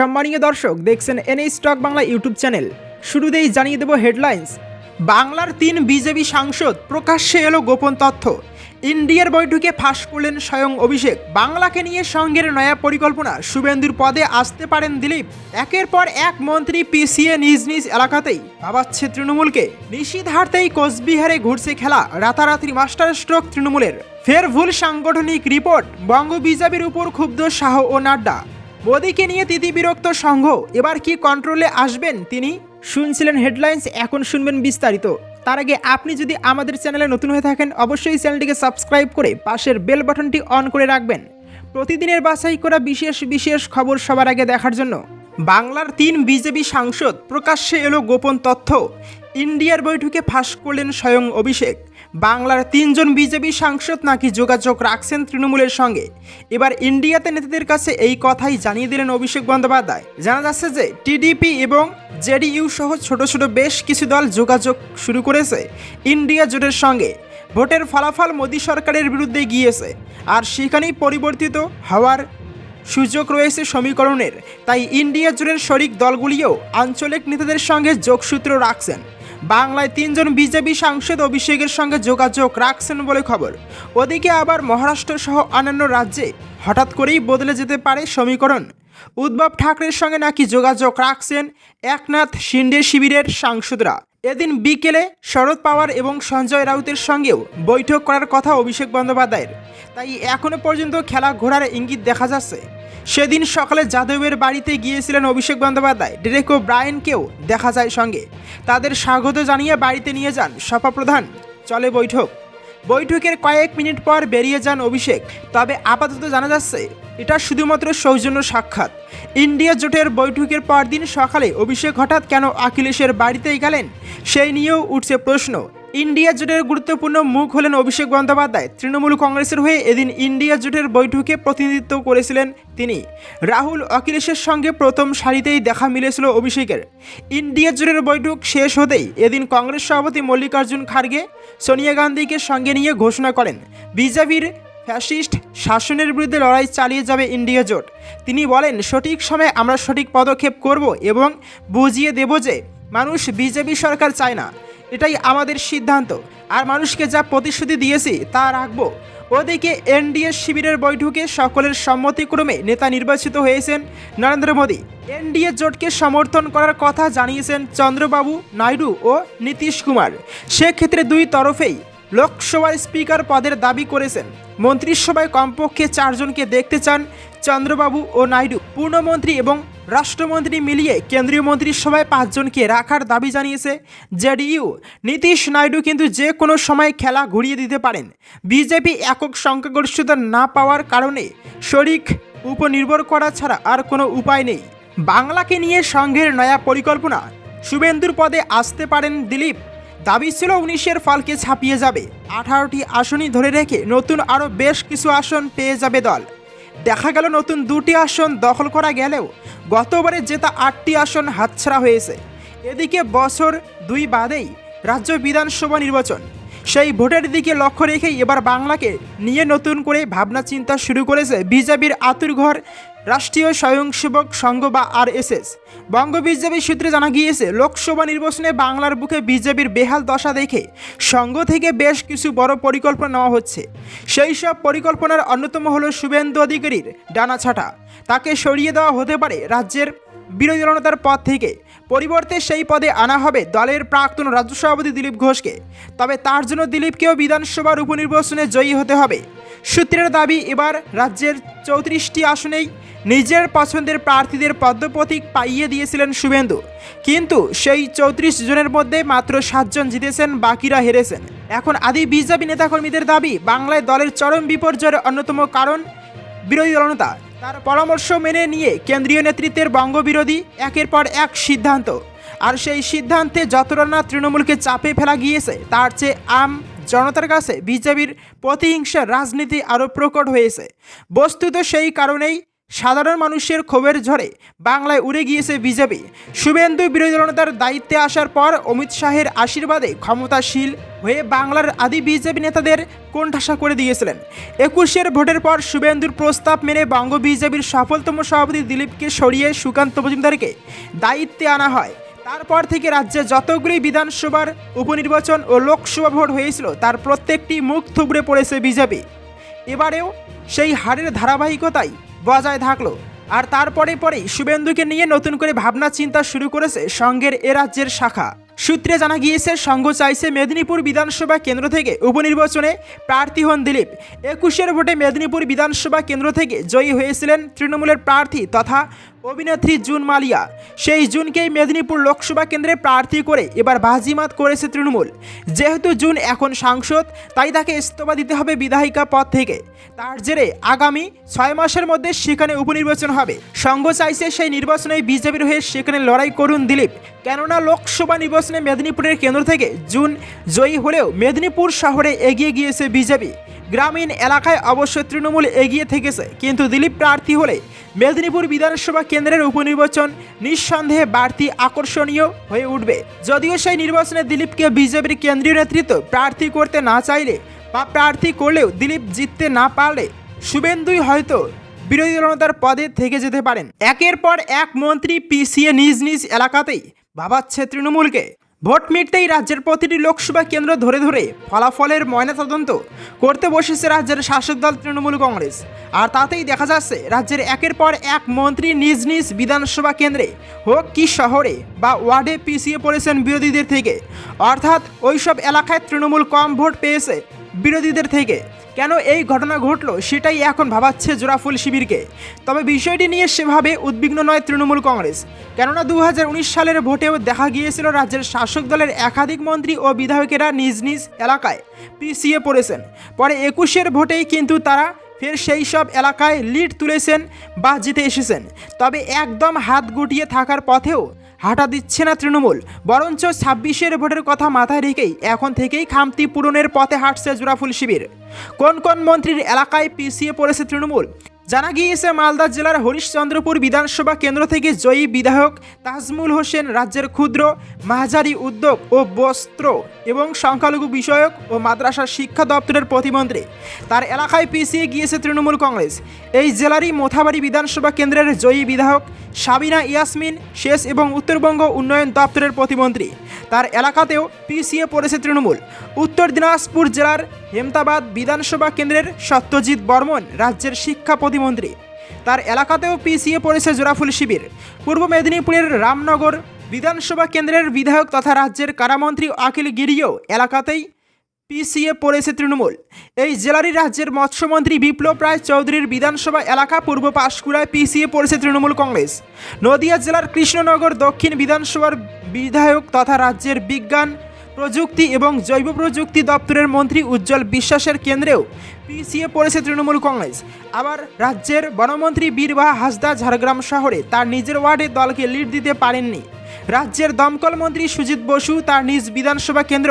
সম্মানীয় দর্শক, দেখছেন NA stock Bangla YouTube channel. শুরুতেই জানিয়ে দেব হেডলাইন্স। বাংলার তিন বিজেপি সাংসদ, প্রকাশ্যে এলো গোপন তথ্য। ইন্ডিয়ার বৈঠকে ফাঁস করলেন স্বয়ং অভিষেক। বাংলাকে নিয়ে সঙ্গের নয়া পরিকল্পনা। শুভেন্দুর পদে আসতে পারেন দিলীপ। একের পর এক মন্ত্রী পিসিএ নিজ নিজ এলাকাতেই। ভাবাচ্ছে তৃণমূলকে। নিশীধার্তেই কোচবিহারে ঘুরছে খেলা। রাতারাতি মাস্টার স্ট্রোক তৃণমূলের। ফের ভুল সাংগঠনিক রিপোর্ট। বঙ্গ বিজেপির উপর ক্ষুব্ধ শাহ ও নাড্ডা। মোদীকে নিয়ে তিতিবিরক্ত সংঘ, এবার কি কন্ট্রোলে আসবেন তিনি? শুনছিলেন হেডলাইন্স এখন শুনবেন বিস্তারিত। তার আগে আপনি যদি আমাদের চ্যানেলে নতুন হয়ে থাকেন, অবশ্যই চ্যানেলটিকে সাবস্ক্রাইব করে পাশের বেল বাটনটি অন করে রাখবেন। প্রতিদিনের বাছাই করা বিশেষ বিশেষ খবর সবার আগে দেখার জন্য। বাংলার তিন বিজেপি সাংসদ প্রকাশ্যে এলো গোপন তথ্য। ইন্ডিয়ার বৈঠকে ফাঁস করলেন স্বয়ং অভিষেক। বাংলার তিনজন বিজেপি সাংসদ নাকি যোগাযোগ রাখছেন তৃণমূলের সঙ্গে? এবার ইন্ডিয়াতে নেতাদের কাছে এই কথাই জানিয়ে দিলেন অভিষেক বন্দ্যোপাধ্যায়। জানা যাচ্ছে যে টিডিপি এবং জেডিইউ সহ ছোট ছোট বেশ কিছু দল যোগাযোগ শুরু করেছে ইন্ডিয়া জোটের সঙ্গে। ভোটের ফলাফল মোদী সরকারের বিরুদ্ধে গিয়েছে আর সেখানেই পরিবর্তিত হওয়ার সুযোগ রয়েছে সমীকরণের। তাই ইন্ডিয়া জুড়ের শরিক দলগুলিও আঞ্চলিক নেতাদের সঙ্গে যোগসূত্র রাখছেন। বাংলায় তিনজন বিজেপি সাংসদ অভিষেকের সঙ্গে যোগাযোগ রাখছেন বলে খবর। ওদিকে আবার মহারাষ্ট্র সহ অন্যান্য রাজ্যে হঠাৎ করেই বদলে যেতে পারে সমীকরণ। উদ্ভব ঠাকরের সঙ্গে নাকি যোগাযোগ রাখছেন একনাথ শিন্ডে শিবিরের সাংসদরা। এদিন বিকেলে শরদ পাওয়ার এবং সঞ্জয় রাউতের সঙ্গেও বৈঠক করার কথা অভিষেক বন্দ্যোপাধ্যায়ের। তাই এখনও পর্যন্ত খেলা ঘোরার ইঙ্গিত দেখা যাচ্ছে। সেদিন সকালে যাদবের বাড়িতে গিয়েছিলেন অভিষেক বন্দ্যোপাধ্যায়। ডেরেকো ব্রায়েনকেও দেখা যায় সঙ্গে। তাদের স্বাগত জানিয়ে বাড়িতে নিয়ে যান সপা প্রধান চলে বৈঠক। বৈঠকের কয়েক মিনিট পর বেরিয়ে যান অভিষেক। তবে আপাতত জানা যাচ্ছে, এটা শুধুমাত্র সৌজন্য সাক্ষাৎ। ইন্ডিয়া জোটের বৈঠকের পরদিন সকালে অভিষেক হঠাৎ কেন আখিলেশের বাড়িতেই গেলেন, সেই নিয়েও উঠছে প্রশ্ন। ইন্ডিয়া জোটের গুরুত্বপূর্ণ মুখ হলেন অভিষেক বন্দ্যোপাধ্যায়। তৃণমূল কংগ্রেসের হয়ে এদিন ইন্ডিয়া জোটের বৈঠকে প্রতিনিধিত্ব করেছিলেন তিনি। রাহুল অখিলেশের সঙ্গে প্রথম সারিতেই দেখা মিলেছিল অভিষেকের। ইন্ডিয়া জোটের বৈঠক শেষ হতেই এদিন কংগ্রেস সভাপতি মল্লিকার্জুন খার্গে সোনিয়া গান্ধীকে সঙ্গে নিয়ে ঘোষণা করেন, বিজেপির ফ্যাসিস্ট শাসনের বিরুদ্ধে লড়াই চালিয়ে যাবে ইন্ডিয়া জোট। তিনি বলেন, সঠিক সময়ে আমরা সঠিক পদক্ষেপ করব এবং বুঝিয়ে দেব যে মানুষ বিজেপি সরকার চায় না। এটাই আমাদের সিদ্ধান্ত। আর মানুষকে যা প্রতিশ্রুতি দিয়েছি, তা রাখব। ওদিকে এনডিএ শিবিরের বৈঠকে সকলের সম্মতিক্রমে নেতা নির্বাচিত হয়েছেন নরেন্দ্র মোদী। এনডিএ জোটকে সমর্থন করার কথা জানিয়েছেন চন্দ্রবাবু নাইডু ও নীতিশ কুমার। সেক্ষেত্রে দুই তরফেই লোকসভার স্পিকার পদের দাবি করেছেন। মন্ত্রিসভায় কমপক্ষে চারজনকে দেখতে চান চন্দ্রবাবু ও নাইডু। পূর্ণমন্ত্রী এবং রাষ্ট্রমন্ত্রী মিলিয়ে কেন্দ্রীয় মন্ত্রিসভায় পাঁচজনকে রাখার দাবি জানিয়েছে জেডিইউ। নীতিশ নাইডু কিন্তু যে কোনো সময় খেলা ঘুরিয়ে দিতে পারেন। বিজেপি একক সংখ্যাগরিষ্ঠতা না পাওয়ার কারণে শরিক উপনির্ভর করা ছাড়া আর কোনো উপায় নেই। বাংলাকে নিয়ে সংঘের নয়া পরিকল্পনা। শুভেন্দুর পদে আসতে পারেন দিলীপ। দাবি ছিল উনিশের ফলকে ছাপিয়ে যাবে। আঠারোটি আসনই ধরে রেখে নতুন আরও বেশ কিছু আসন পেয়ে যাবে দল। দেখা গেল নতুন দুটি আসন দখল করা গেলেও গতবারে জেতা আটটি আসন হাতছাড়া হয়েছে। এদিকে বছর দুই বাদেই রাজ্য বিধানসভা নির্বাচন। সেই ভোটের দিকে লক্ষ্য রেখেই এবার বাংলাকে নিয়ে নতুন করে ভাবনা চিন্তা শুরু করেছে বিজেপির আতুরঘর রাষ্ট্রীয় স্বয়ংসেবক সংঘ বা আরএসএস। বঙ্গ বিজেপি সূত্রে জানা গিয়েছে, লোকসভা নির্বাচনে বাংলার বুকে বিজেপির বেহাল দশা দেখে সংঘ থেকে বেশ কিছু বড় পরিকল্পনা নেওয়া হচ্ছে। সেই সব পরিকল্পনার অন্যতম হল শুভেন্দু অধিকারীর ডানা ছাটা। তাকে সরিয়ে দেওয়া হতে পারে রাজ্যের বিরোধী জনতার পদ থেকে। পরিবর্তে সেই পদে আনা হবে দলের প্রাক্তন রাজ্য সভাপতি দিলীপ ঘোষকে। তবে তার জন্য দিলীপকেও বিধানসভার উপনির্বাচনে জয়ী হতে হবে। সূত্রের দাবি, এবার রাজ্যের চৌত্রিশটি আসনেই নিজের পছন্দের প্রার্থীদের পদ্মপ্রতীক পাইয়ে দিয়েছিলেন শুভেন্দু। কিন্তু সেই চৌত্রিশ জনের মধ্যে মাত্র সাতজন জিতেছেন, বাকিরা হেরেছেন। এখন আদি বিজেপি নেতাকর্মীদের দাবি, বাংলায় দলের চরম বিপর্যয়ের অন্যতম কারণ বিরোধী দলনেতা। তার পরামর্শ মেনে নিয়ে কেন্দ্রীয় নেতৃত্বের বঙ্গবিরোধী একের পর এক সিদ্ধান্ত। আর সেই সিদ্ধান্তে যতটা না তৃণমূলকে চাপে ফেলা গিয়েছে, তার চেয়ে আম জনতার কাছে বিজেপির প্রতিহিংসার রাজনীতি আরও প্রকট হয়েছে। বস্তুত সেই কারণেই সাধারণ মানুষের ক্ষোভের ঝড়ে বাংলায় উড়ে গিয়েছে বিজেপি। শুভেন্দু বিরোধী দলনেতার দায়িত্বে আসার পর অমিত শাহের আশীর্বাদে ক্ষমতাশীল হয়ে বাংলার আদি বিজেপি নেতাদের কোণঠাসা করে দিয়েছিলেন। একুশের ভোটের পর শুভেন্দুর প্রস্তাব মেনে বঙ্গ বিজেপির সফলতম সভাপতি দিলীপকে সরিয়ে সুকান্ত মজুমদারকে দায়িত্বে আনা হয়। তারপর থেকে রাজ্যে যতগুলি বিধানসভার উপনির্বাচন ও লোকসভা ভোট হয়েছিল, তার প্রত্যেকটি মুখ থুবড়ে পড়েছে বিজেপি। এবারেও সেই হারের ধারাবাহিকতাই বজায় থাকল। আর তারপরে পরেই শুভেন্দুকে নিয়ে নতুন করে ভাবনা চিন্তা শুরু করেছে সঙ্গের এ রাজ্যের শাখা। সূত্রে জানা গিয়েছে, সংঘ চাইছে মেদিনীপুর বিধানসভা কেন্দ্র থেকে উপনির্বাচনে প্রার্থী হন দিলীপ। একুশের ভোটে মেদিনীপুর বিধানসভা কেন্দ্র থেকে জয়ী হয়েছিলেন তৃণমূলের প্রার্থী তথা অভিনেত্রী জুন মালিয়া। সেই জুনকেই মেদিনীপুর লোকসভা কেন্দ্রে প্রার্থী করে এবার বাজিমাত করেছে তৃণমূল। যেহেতু জুন এখন সাংসদ, তাই তাকে ইস্তফা দিতে হবে বিধায়িকা পদ থেকে। তার জেরে আগামী ছয় মাসের মধ্যে সেখানে উপনির্বাচন হবে। সংঘ চাইছে সেই নির্বাচনে বিজেপির হয়ে সেখানে লড়াই করুন দিলীপ। কেননা লোকসভা নির্বাচনে মেদিনীপুরের কেন্দ্র থেকে জুন জয়ী হলেও মেদিনীপুর শহরে এগিয়ে গিয়েছে বিজেপি। গ্রামীণ এলাকায় অবশ্য তৃণমূল এগিয়ে থেকেছে। কিন্তু দিলীপ প্রার্থী হলে মেদিনীপুর বিধানসভা কেন্দ্রের উপনির্বাচন নিঃসন্দেহে বাড়তি আকর্ষণীয় হয়ে উঠবে। যদিও সেই নির্বাচনে দিলীপকে বিজেপির কেন্দ্রীয় নেতৃত্ব প্রার্থী করতে না চাইলে বা প্রার্থী করলেও দিলীপ জিততে না পারলে শুভেন্দুই হয়তো বিরোধী দলনেতার পদে থেকে যেতে পারেন। একের পর এক মন্ত্রী পিছিয়ে নিজ নিজ এলাকাতেই ভাবাচ্ছে তৃণমূলকে। ভোট মিটতেই রাজ্যের প্রতিটি লোকসভা কেন্দ্র ধরে ধরে ফলাফলের ময়নাতদন্ত করতে বসেছে রাজ্যের শাসক দল তৃণমূল কংগ্রেস। আর তাতেই দেখা যাচ্ছে, রাজ্যের একের পর এক মন্ত্রী নিজ নিজ বিধানসভা কেন্দ্রে হোক কি শহরে বা ওয়ার্ডে পিছিয়ে পড়েছেন বিরোধীদের থেকে। অর্থাৎ ওইসব এলাকায় তৃণমূল কম ভোট পেয়েছে বিরোধীদের থেকে। কেন এই ঘটনা ঘটলো সেটাই এখন ভাবাচ্ছে জোড়াফুল শিবিরকে। তবে বিষয়টি নিয়ে সেভাবে উদ্বিগ্ন নয় তৃণমূল কংগ্রেস। কেননা দু হাজার উনিশ সালের ভোটেও দেখা গিয়েছিল রাজ্যের শাসক দলের একাধিক মন্ত্রী ও বিধায়কেরা নিজ নিজ এলাকায় পিছিয়ে পড়েছেন। পরে একুশের ভোটেই কিন্তু তারা ফের সেই সব এলাকায় লিড তুলেছেন বা জিতে এসেছেন। তবে একদম হাত গুটিয়ে থাকার পথেও হাঁটা দিচ্ছে না তৃণমূল, বরঞ্চ ছাব্বিশের ভোটের কথা মাথায় রেখেই এখন থেকেই খামতি পূরণের পথে হাঁটছে জোড়াফুল শিবির। কোন কোন মন্ত্রীর এলাকায় পিছিয়ে পড়েছে তৃণমূল? জানা গিয়েছে, মালদা জেলার হরিশ্চন্দ্রপুর বিধানসভা কেন্দ্র থেকে জয়ী বিধায়ক তাজমুল হোসেন রাজ্যের ক্ষুদ্র, মাঝারি উদ্যোগ ও বস্ত্র এবং সংখ্যালঘু বিষয়ক ও মাদ্রাসা শিক্ষা দপ্তরের প্রতিমন্ত্রী। তার এলাকায় পিছিয়ে গিয়েছে তৃণমূল কংগ্রেস। এই জেলারই মোথাবাড়ি বিধানসভা কেন্দ্রের জয়ী বিধায়ক সাবিনা ইয়াসমিন শেষ এবং উত্তরবঙ্গ উন্নয়ন দপ্তরের প্রতিমন্ত্রী। তার এলাকাতেও পিছিয়ে পড়েছে তৃণমূল। উত্তর দিনাজপুর জেলার হেমতাবাদ বিধানসভা কেন্দ্রের সত্যজিৎ বর্মন রাজ্যের শিক্ষা প্রতিমন্ত্রী। তার এলাকাতেও পিছিয়ে পড়েছে জোড়াফুল শিবির। পূর্ব মেদিনীপুরের রামনগর বিধানসভা কেন্দ্রের বিধায়ক তথা রাজ্যের কারামন্ত্রী আখিল গিরিও এলাকাতেই পিছিয়ে পড়েছে তৃণমূল। এই জেলারই রাজ্যের মৎস্যমন্ত্রী বিপ্লব রায় চৌধুরীর বিধানসভা এলাকা পূর্ব পাশকুড়ায় পিছিয়ে পড়েছে তৃণমূল কংগ্রেস। নদিয়া জেলার কৃষ্ণনগর দক্ষিণ বিধানসভার বিধায়ক তথা রাজ্যের বিজ্ঞান প্রযুক্তি এবং জৈব প্রযুক্তি দপ্তরের মন্ত্রী উজ্জ্বল বিশ্বাসের কেন্দ্রেও পিছিয়ে পড়েছে তৃণমূল কংগ্রেস। আবার রাজ্যের বনমন্ত্রী বীরবাহা হাসদা ঝাড়গ্রাম শহরে তার নিজের ওয়ার্ডে দলকে লিড দিতে পারেননি। রাজ্যের দমকল মন্ত্রী সুজিত বসু তার নিজ বিধানসভা কেন্দ্র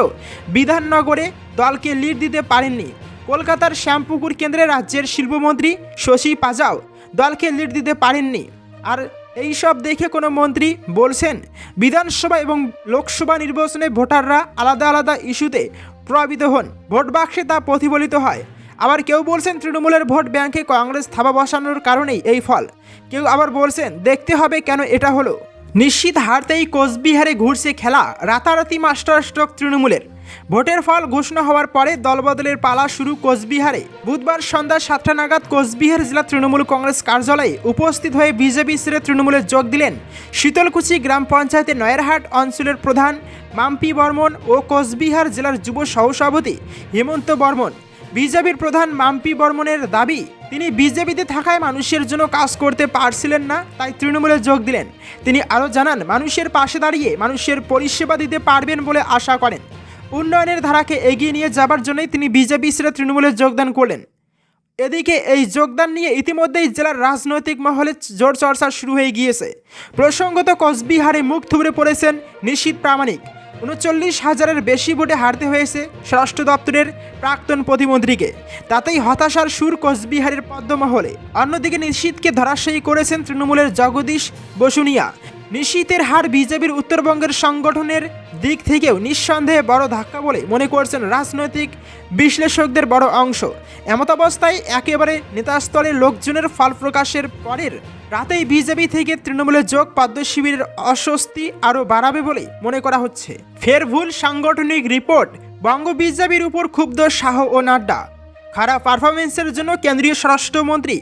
বিধাননগরে দলকে লিড দিতে পারেননি। কলকাতার শ্যামপুকুর কেন্দ্রে রাজ্যের শিল্পমন্ত্রী শশী পাজাও দলকে লিড দিতে পারেননি। আর এই সব দেখে কোনো মন্ত্রী বলছেন, বিধানসভা এবং লোকসভা নির্বাচনে ভোটাররা আলাদা আলাদা ইস্যুতে প্রভাবিত হন। ভোট বাক্সে তা প্রতিফলিত হয়। আবার কেউ বলছেন তৃণমূলের ভোট ব্যাংকে কংগ্রেস থাবা বসানোর কারণেই এই ফল। কেউ আবার বলছেন, দেখতে হবে কেন এটা হলো। নিশ্চিত হারতেই কোচবিহারে ঘুরছে খেলা। রাতারাতি মাস্টার স্ট্রোক তৃণমূলের। ভোটের ফল ঘোষণা হওয়ার পরে দলবদলের পালা শুরু কোচবিহারে। বুধবার সন্ধ্যা সাতটা নাগাদ কোচবিহার জেলা তৃণমূল কংগ্রেস কার্যালয়ে উপস্থিত হয়ে বিজেপি ছেড়ে তৃণমূলে যোগ দিলেন শীতলকুচি গ্রাম পঞ্চায়েতের নয়ারহাট অঞ্চলের প্রধান মাম্পি বর্মন ও কোচবিহার জেলার যুব সহসভাপতি হেমন্ত বর্মন। বিজেপির প্রধান মাম্পি বর্মনের দাবি, তিনি বিজেপিতে থাকায় মানুষের জন্য কাজ করতে পারছিলেন না, তাই তৃণমূলে যোগ দিলেন। তিনি আরও জানান, মানুষের পাশে দাঁড়িয়ে মানুষের পরিষেবা দিতে পারবেন বলে আশা করেন। উন্নয়নের ধারাকে এগিয়ে নিয়ে যাবার জন্যই তিনি বিজেপি ছেড়ে তৃণমূলে যোগদান করলেন। এদিকে এই যোগদান নিয়ে ইতিমধ্যেই জেলার রাজনৈতিক মহলে জোর চর্চা শুরু হয়ে গিয়েছে। প্রসঙ্গত কোচবিহারে মুখ থুবড়ে পড়েছেন নিশীত প্রামাণিক। উনচল্লিশ হাজারের বেশি ভোটে হারতে হয়েছে স্বরাষ্ট্র দপ্তরের প্রাক্তন প্রতিমন্ত্রীকে। তাতেই হতাশার সুর কোচবিহারের পদ্মমহলে। অন্যদিকে নিশীথকে ধরাশায়ী করেছেন তৃণমূলের জগদীশ বসুনিয়া। নিশীথের হার বিজেপির উত্তরবঙ্গের সংগঠনের দিক থেকেও নিঃসন্দেহে বড় ধাক্কা বলে মনে করছেন রাজনৈতিক বিশ্লেষকদের বড় অংশ। এমতাবস্থায় একেবারে নেতাস্তরের লোকজনের ফল প্রকাশের পরের রাতেই বিজেপি থেকে তৃণমূলের যোগ পাদ্য শিবিরের অস্বস্তি আরও বাড়াবে বলে মনে করা হচ্ছে। ফের ভুল সাংগঠনিক রিপোর্ট বঙ্গ বিজেপির উপর ক্ষুব্ধ শাহ ও নাড্ডা। খারাপ পারফরমেন্সের জন্য কেন্দ্রীয় স্বরাষ্ট্রমন্ত্রী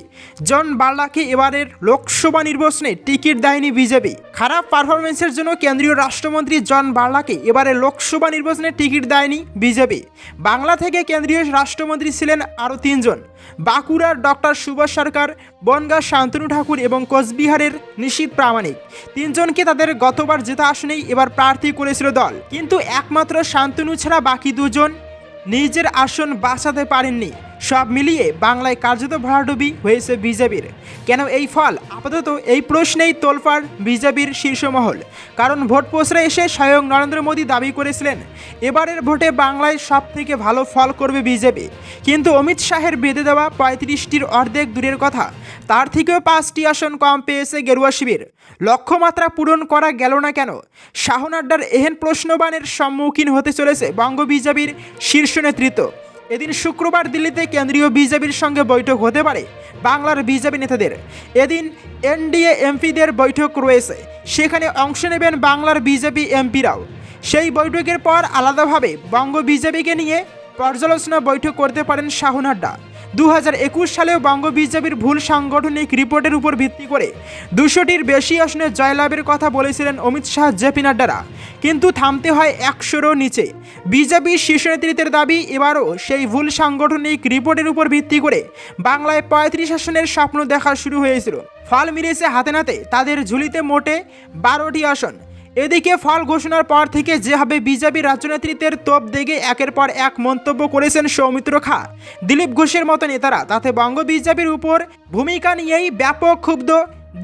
জন বার্লাকে এবারের লোকসভা নির্বাচনে টিকিট দেয়নি বিজেপি। খারাপ পারফরমেন্সের জন্য কেন্দ্রীয় রাষ্ট্রমন্ত্রী জন বার্লাকে এবারে লোকসভা নির্বাচনে টিকিট দেয়নি বিজেপি। বাংলা থেকে কেন্দ্রীয় রাষ্ট্রমন্ত্রী ছিলেন আরও তিনজন। বাঁকুড়ার ডক্টর সুভাষ সরকার, বনগাঁ শান্তনু ঠাকুর এবং কোচবিহারের নিশীত প্রামাণিক। তিনজনকে তাদের গতবার জেতা আসনেই এবার প্রার্থী করেছিল দল। কিন্তু একমাত্র শান্তনু ছাড়া বাকি দুজন নিজের আসন বাঁচাতে পারেননি। সব মিলিয়ে বাংলায় কার্যত ভরাডুবি হয়েছে বিজেপির। কেন এই ফল? আপাতত এই প্রশ্নেই তোলফাড় বিজেপির শীর্ষমহল। কারণ ভোট পোস্টে এসে স্বয়ং নরেন্দ্র মোদী দাবি করেছিলেন, এবারের ভোটে বাংলায় সব থেকে ভালো ফল করবে বিজেপি। কিন্তু অমিত শাহের বেঁধে দেওয়া পঁয়ত্রিশটির অর্ধেক দূরের কথা, তার থেকেও পাঁচটি আসন কম পেয়েছে গেরুয়া শিবির। লক্ষ্যমাত্রা পূরণ করা গেল না কেন? শাহ নাড্ডার এহেন প্রশ্নবাণের সম্মুখীন হতে চলেছে বঙ্গ বিজেপির শীর্ষ নেতৃত্ব। এদিন শুক্রবার দিল্লিতে কেন্দ্রীয় বিজেপির সঙ্গে বৈঠক হতে পারে বাংলার বিজেপি নেতাদের। এদিন এনডিএ এমপিদের বৈঠক রয়েছে। সেখানে অংশ নেবেন বাংলার বিজেপি এমপিরাও। সেই বৈঠকের পর আলাদাভাবে বঙ্গ বিজেপিকে নিয়ে পর্যালোচনা বৈঠক করতে পারেন শাহনাড্ডা নাড্ডা। দু হাজার একুশ সালেও বঙ্গ বিজেপির ভুল সাংগঠনিক রিপোর্টের উপর ভিত্তি করে দুশোটির বেশি আসনে জয়লাভের কথা বলেছিলেন অমিত শাহ জেপি নাড্ডারা। কিন্তু থামতে হয় একশোরও নিচে। বিজেপি শীর্ষ নেতৃত্বের দাবি, এবারও সেই ভুল সাংগঠনিক রিপোর্টের উপর ভিত্তি করে বাংলায় পঁয়ত্রিশ আসনের স্বপ্ন দেখা শুরু হয়েছিল। ফল মিলেছে হাতে নাতে, তাদের ঝুলিতে মোটে বারোটি আসন। এদিকে ফল ঘোষণার পর থেকে যেভাবে বিজেপি রাজনেতৃত্বের তোপ দেখে একের পর এক মন্তব্য করেছেন সৌমিত্র খা। দিলীপ ঘোষের মতো নেতারা, তাতে বঙ্গ বিজেপির উপর ভূমিকা নিয়েই ব্যাপক ক্ষুব্ধ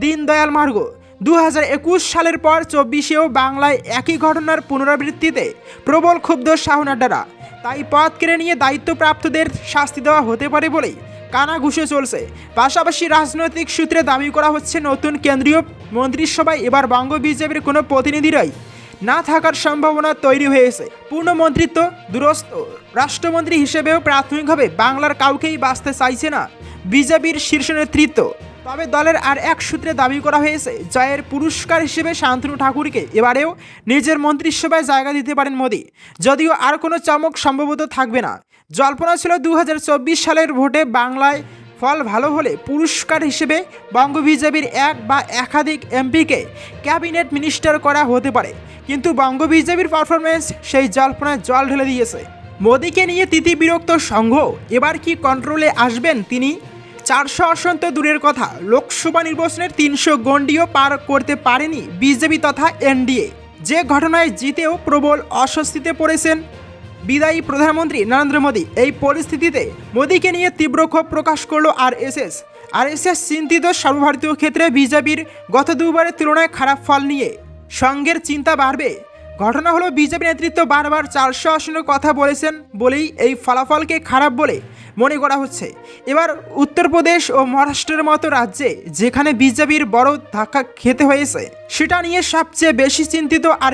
দীনদয়াল মার্গ। দু হাজার একুশ সালের পর চব্বিশেও বাংলায় একই ঘটনার পুনরাবৃত্তিতে প্রবল ক্ষুব্ধ শাহ নাড্ডারা তাই পথ কেড়ে নিয়ে দায়িত্বপ্রাপ্তদের শাস্তি দেওয়া হতে পারে বলেই কানা ঘুষে চলছে। পাশাপাশি রাজনৈতিক সূত্রে দাবি করা হচ্ছে, নতুন কেন্দ্রীয় মন্ত্রিসভায় এবার বঙ্গ বিজেপির কোনো প্রতিনিধিরাই না থাকার সম্ভাবনা তৈরি হয়েছে। পূর্ণ মন্ত্রিত্ব দুরস্ত রাষ্ট্রমন্ত্রী হিসেবেও প্রাথমিকভাবে বাংলার কাউকেই বাঁচতে চাইছে না বিজেপির শীর্ষ নেতৃত্ব। তবে দলের আর এক সূত্রে দাবি করা হয়েছে, জয়ের পুরস্কার হিসেবে শান্তনু ঠাকুরকে এবারেও নিজের মন্ত্রিসভায় জায়গা দিতে পারেন মোদী। যদিও আর কোনো চমক সম্ভবত থাকবে না। জল্পনা ছিল দু হাজার চব্বিশ সালের ভোটে বাংলায় ফল ভালো হলে পুরস্কার হিসেবে বঙ্গ বিজেপির এক বা একাধিক এমপিকে ক্যাবিনেট মিনিস্টার করা হতে পারে। কিন্তু বঙ্গ বিজেপির পারফরমেন্স সেই জল্পনায় জল ঢেলে দিয়েছে। মোদীকে নিয়ে তিতি বিরক্ত সংঘ, এবার কি কন্ট্রোলে আসবেন তিনি? চারশো আসন তো দূরের কথা, লোকসভা নির্বাচনের তিনশো গণ্ডিও পার করতে পারেনি বিজেপি তথা এনডিএ। যে ঘটনায় জিতেও প্রবল অস্বস্তিতে পড়েছেন বিদায়ী প্রধানমন্ত্রী নরেন্দ্র মোদী এই পরিস্থিতিতে মোদীকে নিয়ে তীব্র ক্ষোভ প্রকাশ করল R S S R S S চিন্তিত সর্বভারতীয় ক্ষেত্রে বিজেপির গত দুবারের তুলনায় খারাপ ফল নিয়ে। সঙ্গের চিন্তা বাড়বে। ঘটনা হলো, বিজেপি নেতৃত্ব বারবার চারশো আসনের কথা বলেছেন বলেই এই ফলাফলকে খারাপ বলে মনে করা হচ্ছে। এবার উত্তরপ্রদেশ ও মহারাষ্ট্রের মতো রাজ্যে যেখানে বিজেপির বড় ধাক্কা খেতে হয়েছে, সেটা নিয়ে সবচেয়ে বেশি চিন্তিত আর